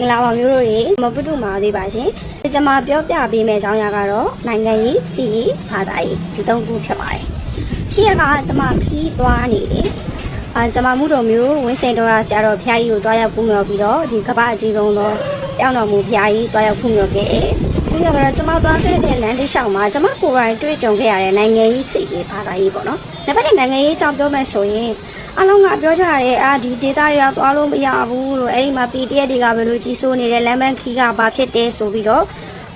င်္ဂလာပါမျိုးတို့ရေမပုတုမာသေးပါရှင်ကျွန်မပြောပြပေးမယ့်အကြောင်းအရာကတော့နိုင်ငံရေးစီရေးဘာသာရေးဒီသုံးခုဖြစ်ပါတယ်ရှိရကကျွန်မခီးသွားနေတယ်အာကျွန်မမှုတော်မျိုးဝင်းစိန်တော်ရဆရာတော်ဖျားကြီးကိုတွားရောက်ပူမြော်ပြီးတော့ဒီကမ္ဘာအကြီးဆုံးသောတောင်းတော်မူဖျားကြီးတွားရောက်ပူမြော်ခဲ့တယ် ပူမြော်ကတော့ကျွန်မသွားခဲ့တဲ့လမ်းတစ်လျှောက်မှာကျွန်မကိုယ်တိုင်တွေ့ကြုံခဲ့ရတဲ့နိုင်ငံရေးစီရေးဘာသာရေးပေါ့နော်ဒါပေမဲ့နိုင်ငံရေးအကြောင်းပြောမယ်ဆိုရင်အလုံးကပြောကြရဲအာဒီဒေတာတွေကသွားလို့မရဘူးလို့အဲ့ဒီမှာ PDF တွေကဘယ်လိုကြီးစိုးနေတယ်လမ်းမခီးကဘာဖြစ်တယ်ဆိုပြီးတော့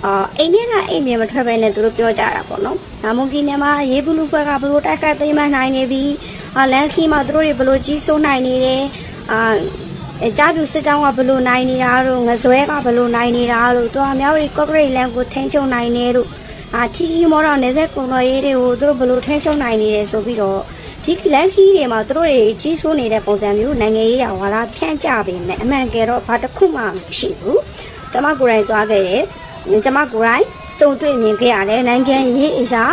အာအိမ်ထဲကအိမ်မြေမထွက်ပဲနဲ့သူတို့ပြောကြတာပေါ့နော်။နာမွန်ကီနယ်မှာရေးဘလူးဘက်ကဘယ်လိုတိုက်ခိုက်သိမ်းမနိုင်နေပြီအာလမ်းခီးမှာသူတို့တွေဘယ်လိုကြီးစိုးနိုင်နေတယ်အာ အကြပြူစစ်ကြောင်းကဘယ်လိုနိုင်နေတာတို့ငဇွဲကဘယ်လိုနိုင်နေတာတို့သူအများကြီးကော့ဂရိတ်လမ်းကိုထိန်းချုပ်နိုင်နေတို့အာချီကီမောတော့နေဆက်ကွန်တော်ရေးတွေကိုသူတို့ဘယ်လိုထိန်းချုပ်နိုင်နေတယ်ဆိုပြီးတော့ဒီလန်ခီးတွေမှာသူတို့တွေကြီးစိုးနေတဲ့ပုံစံမျိုးနိုင်ငံရေးရဝါဒဖြန့်ကြပေမဲ့အမှန်ကယ်တော့ဘာတစ်ခုမှမရှိဘူးကျမကိုယ်တိုင်သွားခဲ့တယ်ကျမကိုယ်တိုင်ကြုံတွေ့မြင်ခဲ့ရတယ်နိုင်ငံရေးအရာ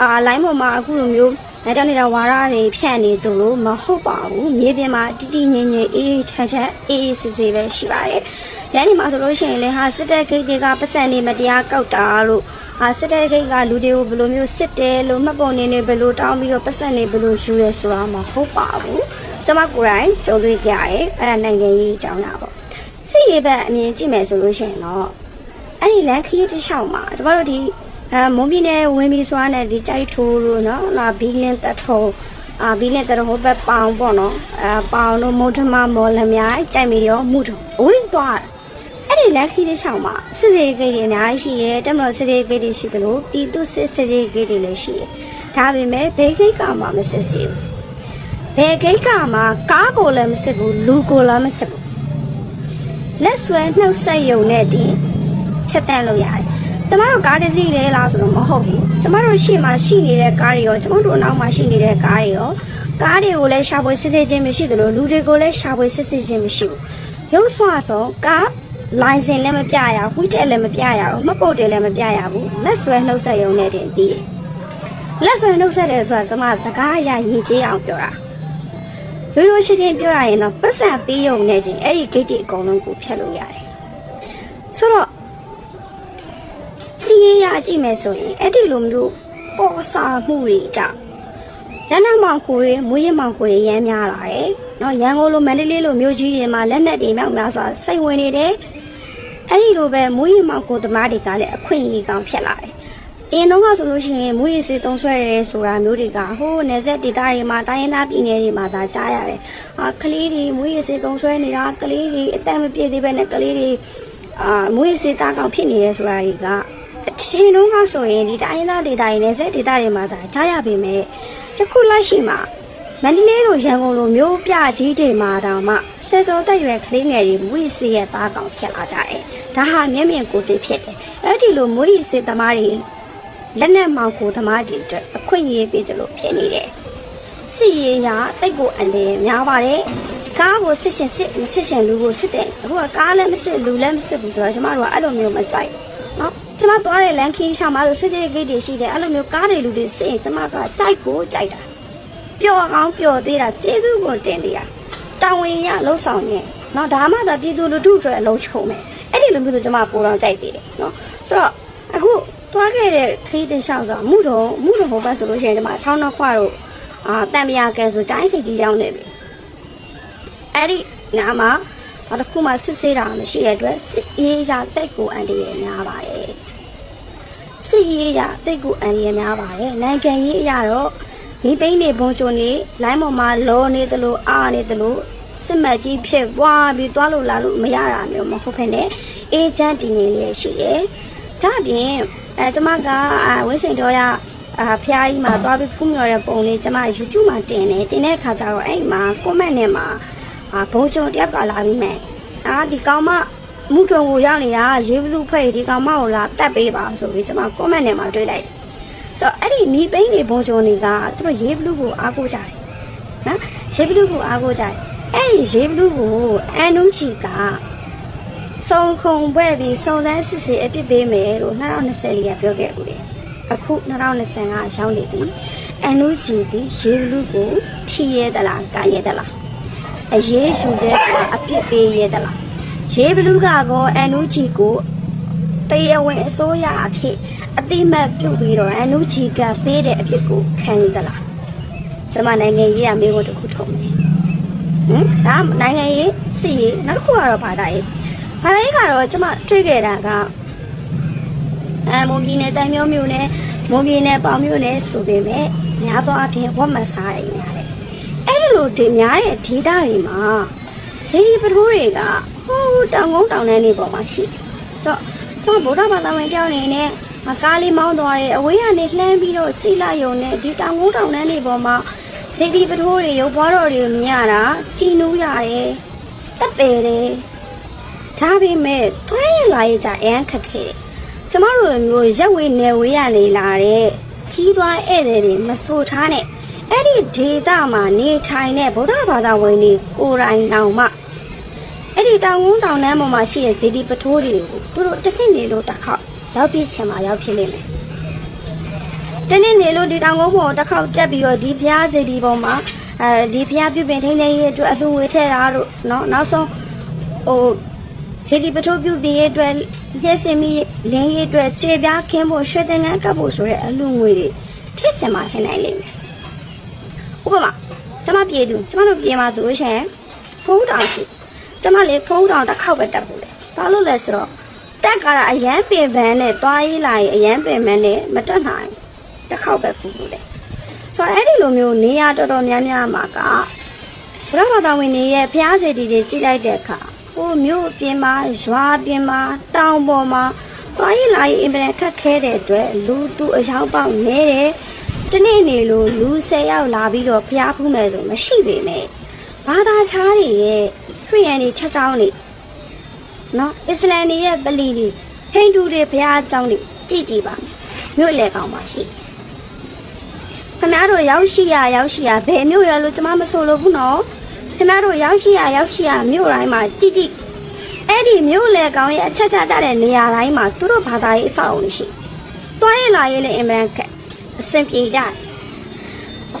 အာလိုင်းပေါ်မှာအခုလိုမျိုး နိုင်တော့နေတာဝါဒတွေဖြန့်နေသူလို့မဟုတ်ပါဘူးမြေပြင်မှာတတိငြိမ်ငြိမ်အေးအေးချမ်းချမ်းအေးအေးဆေးဆေးပဲရှိပါတယ်လမ်းဒီမှာဆိုလို့ရှိရင်လေဟာစစ်တပ်ဂိတ်တွေကပတ်စံနေမတရားကောက်တာလို့အာစစ်တပ်ဂိတ်ကလူတွေကိုဘယ်လိုမျိုးစစ်တယ်လို့မှတ်ပုံနေနေဘယ်လိုတောင်းပြီးတော့ပတ်စံနေဘယ်လိုယူရဲဆိုတာမဟုတ်ပါဘူးကျွန်မကိုယ်တိုင်ကြုံတွေ့ကြရတယ်အဲ့ဒါနိုင်ငံရေးအကြောင်းလားပေါ့စစ်ရေးဘက်အမြင်ကြည့်မယ်ဆိုလို့ရှိရင်တော့အဲ့ဒီလမ်းခရီးတစ်လျှောက်မှာကျွန်တော်တို့ဒီ အဲမွန်ပြည်နယ်ဝင်ပြီးစွာနဲ့ဒီကြိုက်ထိုးလို့နော်လာဘီလင်းတက်ထိုးအာဘီလင်းတက်ထိုးဟိုဘက်ပေါင်ပေါ့နော်အဲပေါင်တို့မုတ်ထမမော်လမြိုင်ကြိုက်မီရောမှုတော့ဝင်းသွားတယ်အဲ့ဒီလက်ခီးတစ်ချောင်းမှာစစ်စေးဂိတ်တွေအများကြီးရှိရဲတက်မလို့စစ်စေးဂိတ်တွေရှိတယ်လို့ပြည်သူစစ်စစ်စေးဂိတ်တွေလည်းရှိရဲဒါပေမဲ့ဘယ်ဂိတ်ကမှမစစ်စေဘူးဘယ်ဂိတ်ကမှကားကိုလည်းမစစ်ဘူးလူကိုလည်းမစစ်ဘူးလက်ဆွဲနှုတ်ဆက်ယုံနဲ့ဒီဖြတ်တန်းလို့ရတယ် ကျမတို့ကားတစ်စီးလေလားဆိုတော့မဟုတ်ဘူးကျမတို့ရှေ့မှာရှိနေတဲ့ကားတွေရောကျမတို့အနောက်မှာရှိနေတဲ့ကားတွေရောကားတွေကိုလည်းရှာဖွေစစ်စစ်ချင်းမရှိသလိုလူတွေကိုလည်းရှာဖွေစစ်စစ်ချင်းမရှိဘူးရုပ်ဆွဆုံးကားလိုင်စင်လည်းမပြရဘူးဝိတက်လည်းမပြရဘူးမပုတ်တယ်လည်းမပြရဘူးလက်ဆွဲနှုတ်ဆက်ရုံနဲ့တင်ပြီးလက်ဆွဲနှုတ်ဆက်တယ်ဆိုတာကျွန်မစကားအရရင်ကျေးအောင်ပြောတာရိုးရိုးရှင်းရှင်းပြောရရင်တော့ပတ်စံပေးရုံနဲ့ချင်းအဲ့ဒီဂိတ်တွေအကုန်လုံးကိုဖျက်လို့ရတယ်ဆိုတော့စီး ရရကြည့်မယ်ဆိုရင်အဲ့ဒီလိုမျိုးပေါ်စာမှုတွေကြောင့်လက်နက်မောင်ခိုတွေမွေးရမောင်ခိုတွေရမ်းများလာတယ်။နော်ရန်ကုန်လိုမန္တလေးလိုမြို့ကြီးတွေမှာလက်နက်တွေမြောက်များစွာစိတ်ဝင်နေတယ်။အဲ့ဒီလိုပဲမွေးရမောင်ခိုသမားတွေကလည်းအခွင့်အရေးကောင်းဖြစ်လာတယ်။အင်းတော့ကဆိုလို့ရှိရင်မွေးရစေသုံးဆွဲရဲဆိုတာမျိုးတွေကဟိုးနယ်စပ်ဒေသတွေမှာတိုင်းရင်းသားပြည်နယ်တွေမှာဒါကြားရတယ်။အာကလေးတွေမွေးရစေသုံးဆွဲနေတာကလေးတွေအသက်မပြည့်သေးပဲနဲ့ကလေးတွေအာမွေးရစေတာကောင်ဖြစ်နေရဲဆိုတာတွေကအ ချင်းလုံးကဆိုရင်ဒီတိုင်းရင်းသားဒေသတွေနယ်စပ်ဒေသတွေမှာဒါကြားရပေမဲ့တခုလိုက်ရှိမှာမန္တလေးလိုရန်ကုန်လိုမျိုးပြကြီးတွေမှာတောင်မှဆယ်စောသက်ရွယ်ကလေးငယ်တွေမွေးစီရဲ့သားကောင်ဖြစ်လာကြတယ်။ဒါဟာမျက်မြင်ကိုယ်တွေ့ဖြစ်တယ်။အဲ့ဒီလိုမွေးစီသမားတွေလက်နက်မောင်ကိုသမားတွေအတွက်အခွင့်အရေးပေးတယ်လို့ဖြစ်နေတယ်။စစ်ရေးရတိတ်ကိုအန်တယ်များပါတယ်။ကားကိုစစ်ရှင်စစ်မစစ်ရှင်လူကိုစစ်တယ်။အခုကကားလည်းမစစ်လူလည်းမစစ်ဘူးဆိုတော့ကျမတို့ကအဲ့လိုမျိုးမကြိုက်ဘူးနော်။ ကျမသွားတဲ့လမ်းခီးရှာမှာဆိုစစ်စစ်ဂိတ်တွေရှိတယ်အဲ့လိုမျိုးကားတွေလူတွေစစ်ရင်ကျမကကြိုက်ကိုကြိုက်တာပျော်ကောင်းပျော်သေးတာကျေးဇူးကိုတင်သေးတာတာဝန်ရလှုပ်ဆောင်နေနော်ဒါမှသာပြည်သူလူထုအတွက်အလုံးချုံမယ်အဲ့ဒီလိုမျိုးလို့ကျမပိုတော်ကြိုက်သေးတယ်နော်ဆိုတော့အခုသွားခဲ့တဲ့ခီးတင်လျှောက်ဆိုမှုတော်မှုတော်ဟိုဘက်ဆိုလို့ရှိရင်ဒီမှာချောင်းနှခွတို့အာတန်မြာကဲဆိုဂျိုင်းစီကြီးရောက်နေပြီအဲ့ဒီနာမှာနောက်တစ်ခုမှစစ်ဆေးတာမရှိတဲ့အတွက်စစ်အေးရတက်ကိုအန်တရများပါတယ် စစ်ရေးရတက်ကိုအန်တရများပါတယ်နိုင်ငံရေးအရတော့ဒီပိန်းနေဘုံချုံနေလိုင်းပေါ်မှာလောနေသလိုအားနေသလိုစစ်မှတ်ကြီးဖြစ်ပွားပြီးသွားလို့လာလို့မရတာမျိုးမဟုတ်ဖ ೇನೆ အေဂျင့်တင်နေလေးရှိတယ်။ဒါပြင်အဲကျမကဝင်းစိန်တော်ရအာဖျားကြီးမှာသွားပြီးဖူးမြော်တဲ့ပုံလေးကျမ YouTube မှာတင်တယ်တင်တဲ့အခါကျတော့အဲ့မှာ comment နဲ့မှာအာဘုံချုံတယောက်ကလာပြီးမယ်။အာဒီကောင်မ မှုထုံကိုရောက်နေတာရေဘလူးဖွဲ့ဒီကောင်မကိုလာတတ်ပေးပါဆိုပြီးကျမ comment နဲ့မှာတွေ့လိုက်တယ်ဆိုတော့အဲ့ဒီနီးပိန်းတွေဘုံချုံတွေကသူတို့ရေးဘလူးကိုအားကိုးကြတယ်နော်ရေးဘလူးကိုအားကိုးကြတယ်အဲ့ဒီရေးဘလူးကိုအန်နုချီကစုံခုံပွဲပြီးစုံစမ်းစစ်စစ်အပြစ်ပေးမယ်လို့2020လေးကပြောခဲ့ဦးတယ်အခု2025ရောက်နေပြီအန်နုချီဒီရေးဘလူးကိုထီရဲသလားကာရဲသလားအရေးယူတဲ့ကအပြစ်ပေးရဲသလား ရေဘလူးကကောအန်နူဂျီကိုတရားဝင်အစိုးရအဖြစ်အတိမတ်ပြုတ်ပြီးတော့အန်နူဂျီကပေးတဲ့အဖြစ်ကိုခံရသလားကျမနိုင်ငံရေးအမေကိုတစ်ခုထုံးမယ်ဟင်ဒါနိုင်ငံရေးစီရေးနောက်တစ်ခုကတော့ဘာသာရေးဘာသာရေးကတော့ကျမတွေ့ခဲ့တာကအဲမွန်ပြည်နယ်တိုင်းမျိုးမျိုးနဲ့မွန်ပြည်နယ်ပေါင်မျိုးနဲ့ဆိုပေမဲ့များသောအားဖြင့်ဝတ်မစားရနေရတယ်အဲ့ဒီလိုဒီများတဲ့ဒေတာတွေမှာဇီဒီပထိုးတွေက ဟိုးတောင်ကုန်းတောင်တန်းတွေပေါ်မှာရှိတယ်ဆိုတော့ကျွန်တော်ဗုဒ္ဓဘာသာဝင်တယောက်အနေနဲ့မကားလေးမောင်းသွားတယ်အဝေးကနေလှမ်းပြီးတော့ကြည်လိုက်ရုံနဲ့ဒီတောင်ကုန်းတောင်တန်းတွေပေါ်မှာဇီဒီပထိုးတွေရုပ်ဘွားတော်တွေကိုမြင်ရတာကြည်နူးရတယ်တက်ပယ်တယ်ဒါပေမဲ့တွဲရလာရကြအရန်ခက်ခဲတယ်ကျမတို့မျိုးရက်ဝေးနယ်ဝေးရနေလာတဲ့ခီးသွားဧည့်သည်တွေမဆိုထားနဲ့အဲ့ဒီဒေတာမှာနေထိုင်တဲ့ဗုဒ္ဓဘာသာဝင်တွေကိုယ်တိုင်တောင်မှ အဲ့ဒီတောင်ကုန်းတောင်တန်းပေါ်မှာရှိတဲ့ဇီဒီပထိုးတွေကိုသူတို့တစ်နှစ်နေလို့တစ်ခေါက်ရောက်ပြချင်မှာရောက်ဖြစ်လိမ့်မယ်တနေ့နေလို့ဒီတောင်ကုန်းပေါ်တစ်ခေါက်တက်ပြီးတော့ဒီဘုရားဇီဒီပေါ်မှာအဲဒီဘုရားပြုပင်ထိန်းသိမ်းရေးအတွက်အလှူငွေထည့်တာတို့เนาะနောက်ဆုံးဟို စီဒီပထိုးပြုပြင်ရေးအတွက်လျှက်စင်မီလင်းရေးအတွက်ခြေပြားခင်းဖို့ရွှေသင်္ကန်းကပ်ဖို့ဆိုတဲ့အလူငွေတွေထည့်စင်မှာထည့်နိုင်လိမ့်မယ်။ဥပမာကျမပြေသူကျမတို့ပြေမှာဆိုလို့ရှိရင်ဖုံးတောင်ရှိ ကျမလေးဖုံးတောင်တစ်ခေါက်ပဲတက်ဖို့လေ။ဘာလို့လဲဆိုတော့တက်ကားတာအရန်ပင်ပန်းနဲ့သွားရေးလာရင်အရန်ပင်ပန်းနဲ့မတက်နိုင်တစ်ခေါက်ပဲဖူးလို့လေ။ဆိုတော့အဲ့ဒီလိုမျိုးနေရာတော်တော်များများမှာကဘုရားဘာသာဝင်တွေရဲ့ဖျားစေတီတွေကြီးလိုက်တဲ့အခါဟိုမြို့အပြင်မှာရွာအပြင်မှာတောင်ပေါ်မှာသွားရေးလာရေးအင်ပန်ခက်ခဲတဲ့အတွက်လူသူအယောက်ပေါက်နေတယ်တနေ့နေလို့လူ10ယောက်လာပြီးတော့ဖျားဖူးမယ်လို့မရှိပေမဲ့ဘာသာခြားတွေရဲ့ခ ရိယန်တွေချက်ချောင်းတွေနော်အစ္စလမ်တွေရဲ့ပလီတွေဟိန္ဒူတွေဘုရားကျောင်းတွေကြည်ကြည်ပါမြို့လေကောင်ပါရှိခင်ဗျားတို့ရောက်ရှိရရောက်ရှိရဘယ်မြို့ရလို့ကျမမဆိုလို့ဘူးနော်ခင်ဗျားတို့ရောက်ရှိရရောက်ရှိရမြို့တိုင်းမှာကြည်ကြည်အဲ့ဒီမြို့လေကောင်ရဲ့အချက်ချကြတဲ့နေရာတိုင်းမှာသူတို့ဘာသာရေးအဆောက်အုံတွေရှိတွားရလာရေးလည်းအင်မတန်ခက်အဆင်ပြေကြတယ်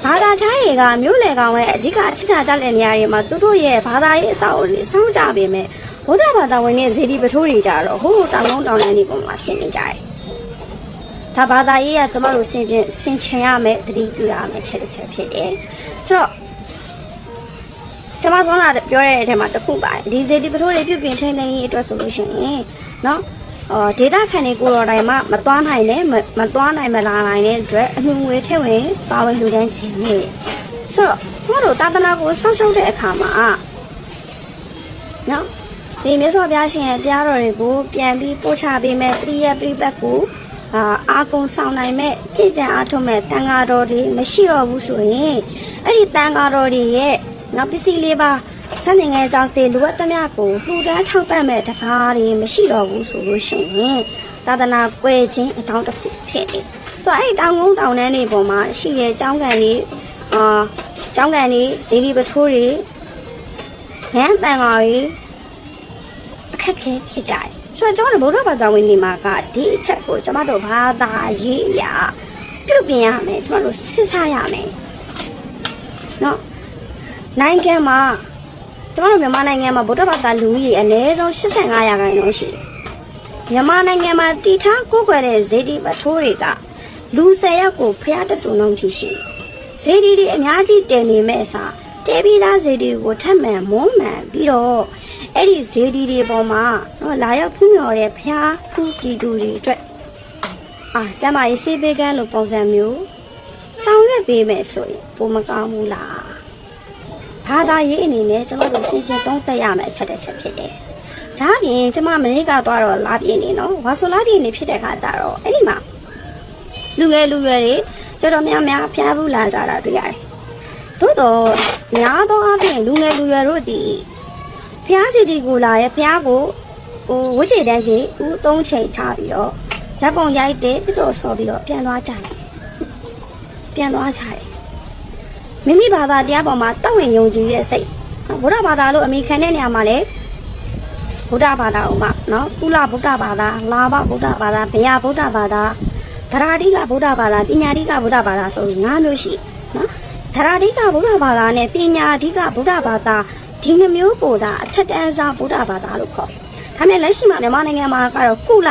ဘာသာခြားတွေကမြို့လေကောင်ရဲ့အဓိကအချစ်ချာကြတဲ့နေရာတွေမှာသူတို့ရဲ့ဘာသာရေးအဆောက်အဦတွေစောင့်ကြပေမဲ့ဘုရားဘာသာဝင်ရဲ့ဇေဒီပထိုးတွေကြတော့ဟိုးတောင်လုံးတောင်တန်းတွေပုံမှာဖြစ်နေကြတယ်။ဒါဘာသာရေးကကျမတို့ဆင်ပြင်ဆင်ခြင်ရမယ်တတိပြုရမယ်ချက်တစ်ချက်ဖြစ်တယ်။ဆိုတော့ကျမကလည်းပြောရတဲ့အထက်မှာတစ်ခုပါဒီဇေဒီပထိုးတွေပြုပြင်ထိန်းသိမ်းရေးအတွက်ဆိုလို့ရှိရင်နော် အော်ဒေတာခန်တွေကိုတော်တိုင်မှမသွားနိုင်နဲ့မသွားနိုင်မလာနိုင်တဲ့အတွက်အမှုငွေထည့်ဝင်ပါဝင်လူတန်းခြင်းနေဆိုတော့ကျမတို့တာသနာကိုဆောက်ရှုပ်တဲ့အခါမှာနော်ဒီမြတ်စွာဘုရားရှင်ရဲ့တရားတော်တွေကိုပြန်ပြီးပို့ချပေးမဲ့ပရိယပရိပတ်ကိုအာအာကုံဆောင်နိုင်မဲ့ကြည်ကြံအားထုတ်မဲ့တန်ဃာတော်တွေမရှိတော့ဘူးဆိုရင်အဲ့ဒီတန်ဃာတော်တွေရဲ့နောက်ပစ္စည်းလေးပါ ဆက်နေငယ်ကြောင့်စေလူဝတ်သမျှကိုလှူဒန်းထောက်ပံ့မဲ့တကားတွေမရှိတော့ဘူးဆိုလို့ရှိရင်သာသနာကွယ်ခြင်းအကြောင်းတစ်ခုဖြစ်နေဆိုတော့အဲ့ဒီတောင်ကုန်းတောင်တန်းတွေပေါ်မှာရှိတဲ့ကျောင်းကန်တွေအာကျောင်းကန်တွေဇီဒီပထိုးတွေဟမ်တန်ဃာတွေအခက်ခဲဖြစ်ကြတယ်ဆိုတော့ကျွန်တော်တို့ဗုဒ္ဓဘာသာဝင်တွေမှာကဒီအချက်ကိုကျွန်တော်တို့ဘာသာရေးအရာပြုပြင်ရမယ်ကျွန်တော်တို့စစ်စားရမယ်နော်နိုင်ငံမှာ ကျွန်တော်တို့မြန်မာနိုင်ငံမှာဗုဒ္ဓဘာသာလူကြီးအနည်းဆုံး85ရာခိုင်နှုန်းရှိတယ်မြန်မာနိုင်ငံမှာတည်ထားကိုးကွယ်တဲ့ဇေဒီပထိုးတွေကလူ10ယောက်ကိုဖျားတဆူနှုန်းထိရှိဇေဒီတွေအများကြီးတည်နေမဲ့အစားတဲပြီးသားဇေဒီကိုထပ်မံမွမ်းမံပြီးတော့အဲ့ဒီဇေဒီတွေပေါ်မှာတော့လာရောက်ဖူးမြော်တဲ့ဖျားဖူးပြည်သူတွေအတွက်အာကျမရေးစေးပေးကန်းလိုပုံစံမျိုးဆောင်ရွက်ပေးမယ်ဆိုရင်ပုံမကောင်းဘူးလား ဘာသာရေးအနေနဲ့ကျမတို့ဆင်ရှင်သုံးသက်ရမယ်အချက်တစ်ချက်ဖြစ်တယ်။ဒါအပြင်ကျမမနေ့ကသွားတော့လာပြင်းနေနော်ဝါဆိုလာပြင်းနေဖြစ်တဲ့ခါကျတော့အဲ့ဒီမှာလူငယ်လူရွယ်တွေတော်တော်များများဖျားဘူးလာကြတာတွေ့ရတယ်။သို့တော့များသောအားဖြင့်လူငယ်လူရွယ်တို့ဒီဖျားစီတီကိုလာရဲ့ဖျားကိုဟိုဝိจิตတန်းကြီးဦးသုံးချိန်ချပြီးတော့ဓာတ်ပုံရိုက်တဲ့ပြတော့ဆော်ပြီးတော့ပြန်သွားကြတယ်။ပြန်သွားကြတယ်။ မိမိဘာသာတရားပေါ်မှာတဝင်ယုံကြည်ရဲ့စိတ်ဗုဒ္ဓဘာသာလို့အမိခံတဲ့နေရာမှာလည်းဗုဒ္ဓဘာသာဥမနော်ကုလဗုဒ္ဓဘာသာလာဘဗုဒ္ဓဘာသာဗျာဗုဒ္ဓဘာသာသရတိကဗုဒ္ဓဘာသာပညာတိကဗုဒ္ဓဘာသာဆို၅မျိုးရှိနော်သရတိကဗုဒ္ဓဘာသာနဲ့ပညာတိကဗုဒ္ဓဘာသာဒီနှမျိုးပို့တာအထက်တန်းစားဗုဒ္ဓဘာသာလို့ခေါ်ဒါပေမဲ့လက်ရှိမှာမြန်မာနိုင်ငံမှာကတော့ကုလ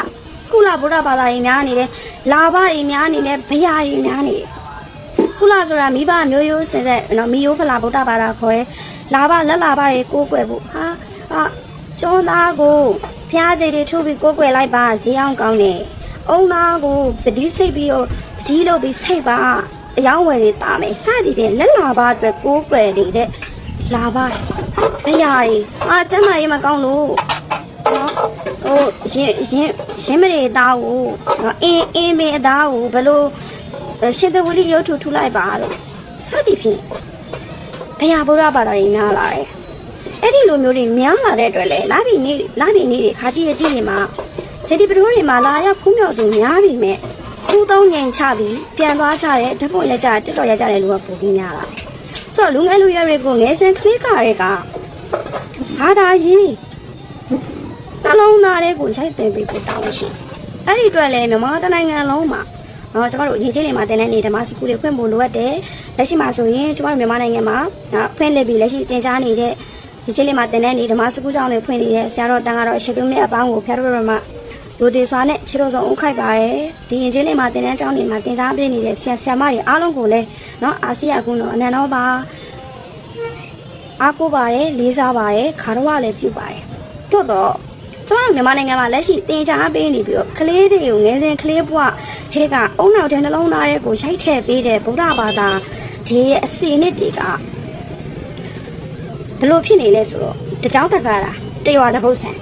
ကုလဗုဒ္ဓဘာသာကြီးများနေတယ်လာဘကြီးများနေတယ်ဘယာကြီးများနေတယ် ကုလဆိုတာမိဘမျိုးရိုးစင်တဲ့နော်မိယိုးဖလာဗုဒ္ဓဘာသာခေါ်ရဲလာဘလက်လာဘတွေကိုးကွယ်ဖို့ဟာဟာကျောင်းသားကိုဖျားစီတွေထုတ်ပြီးကိုးကွယ်လိုက်ပါဈေးအောင်ကောင်းတယ်အုံသားကိုပတိစိတ်ပြီးတော့ပတိလို့ပြီးစိတ်ပါအယောင်းဝယ်တွေတာမယ်စသည်ဖြင့်လက်လာဘအတွက်ကိုးကွယ်နေတဲ့လာဘဘယာကြီးအာကျမ်းမာရေးမကောင်းလို့နော်ဟိုရင်ရင်ရင်မရေသားကိုနော်အင်းအင်းမေသားကိုဘလို့ ရှင်တဝလိရုပ်ထုထူလိုက်ပါလို့စသည်ဖြင့်ဘုရားဗုဒ္ဓဘာသာကြီးများလာတယ်အဲ့ဒီလိုမျိုးတွေများလာတဲ့အတွက်လေလာပြီနေလာပြီနေတွေခါကြီးအကြီးတွေမှာဇတိပတိုးတွေမှာလာရောက်ဖူးမြော်သူများပြီမဲ့ခုသုံးငင်ချပြီးပြန်သွားကြတဲ့ဓာတ်ပုံရကြတက်တော်ရကြတဲ့လူကပုံပြီးများလာဆိုတော့လူငယ်လူရွယ်တွေကိုငယ်စဉ်ကလေးကတွေကဘာသာရေးနှလုံးသားတွေကိုရိုက်တင်ပေးဖို့တောင်းရှိအဲ့ဒီအတွက်လေမြန်မာတိုင်းနိုင်ငံလုံးမှာ နော်ကျမတို့ရေချင်းတွေမှာတင်တဲ့နေဓမ္မစကူတွေဖွင့်ဖို့လိုအပ်တယ်လက်ရှိမှာဆိုရင်ကျမတို့မြန်မာနိုင်ငံမှာနော်ဖွင့်လှစ်ပြီးလက်ရှိတင် जा နေတဲ့ရေချင်းတွေမှာတင်တဲ့နေဓမ္မစကူကြောင့်တွေဖွင့်နေတဲ့ဆရာတော်တန်ကတော့အရှိတုံးနဲ့အပေါင်းကိုဖျားတော်တော်မှာလူတေစွာနဲ့ခြေတော်စုံဦးခိုက်ပါတယ်ဒီရင်ချင်းတွေမှာတင်တဲ့အကြောင်းတွေမှာတင် जा ပေးနေတဲ့ဆရာဆရာမတွေအားလုံးကိုလည်းနော်အာဆီယကုနော်အနန္တောပါအားကိုးပါတယ်လေးစားပါတယ်ခါတော့လည်းပြုပါတယ်သို့တော့ ကျမတို့မြန်မာနိုင်ငံမှာလက်ရှိတင် जा ပေးနေပြီးတော့ကလေးတွေကိုငယ်စဉ်ကလေးဘဝခြေကအုံနောက်တဲ့နှလုံးသားတွေကိုရိုက်ထည့်ပေးတဲ့ဗုဒ္ဓဘာသာဒီရဲ့အစီအနစ်တွေကဘယ်လိုဖြစ်နေလဲဆိုတော့တကြောင်တက္ကရာတရွာတစ်ပုတ်ဆန်